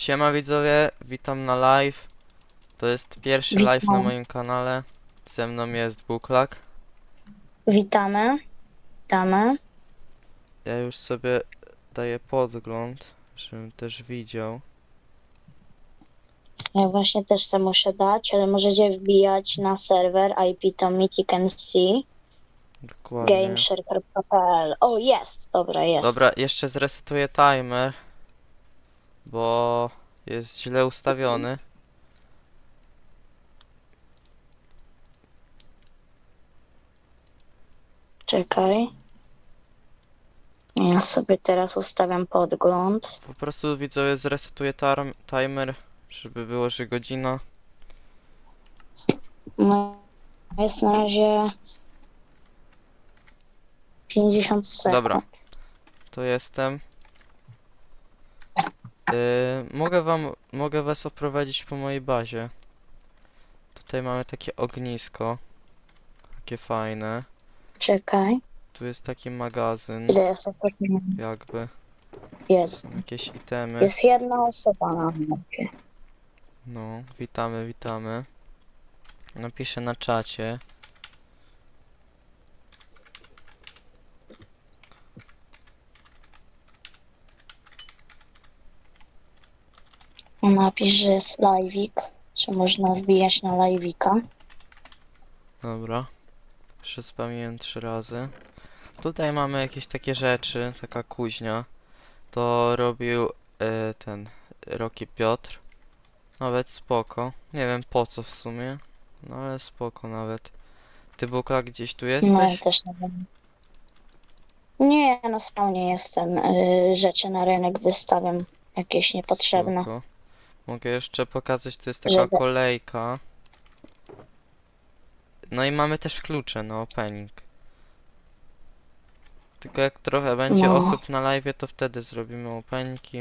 Siema widzowie, witam na live. To jest pierwszy Witam. live na moim kanale. Ze mną jest Buklak. Witamy. Witamy. Ja już sobie daję podgląd, żebym też widział. Ja właśnie też se muszę dać, ale możecie wbijać na serwer IP to Mythic NC Dokładnie. gameshare.pl. O, jest! Dobra, jest. Dobra, jeszcze zresetuję timer, bo jest źle ustawiony. Czekaj. Ja sobie teraz ustawiam podgląd. Po prostu widzowie zresetuję timer, żeby było, że godzina. No, jest na razie 50 sekund. Dobra. To jestem. Yy, mogę wam, mogę was oprowadzić po mojej bazie. Tutaj mamy takie ognisko. Takie fajne. Czekaj. Tu jest taki magazyn, Ile jest osób? jakby. Jest. Są jakieś itemy. Jest jedna osoba na mapie. No, witamy, witamy. Napiszę na czacie. Napisz, że jest live'ik, że można wbijać na live'ika. Dobra. Przespamiłem trzy razy. Tutaj mamy jakieś takie rzeczy, taka kuźnia. To robił e, ten Roki Piotr. Nawet spoko. Nie wiem po co w sumie. No ale spoko nawet. Ty Bukla gdzieś tu No, ja jesteś? też nie wiem. Nie, na spawnie jestem. y, rzeczy na rynek wystawiam. Jakieś niepotrzebne. Spoko. Mogę jeszcze pokazać, to jest taka kolejka. No i mamy też klucze na opening. Tylko jak trochę będzie No. osób na live, to wtedy zrobimy openiki.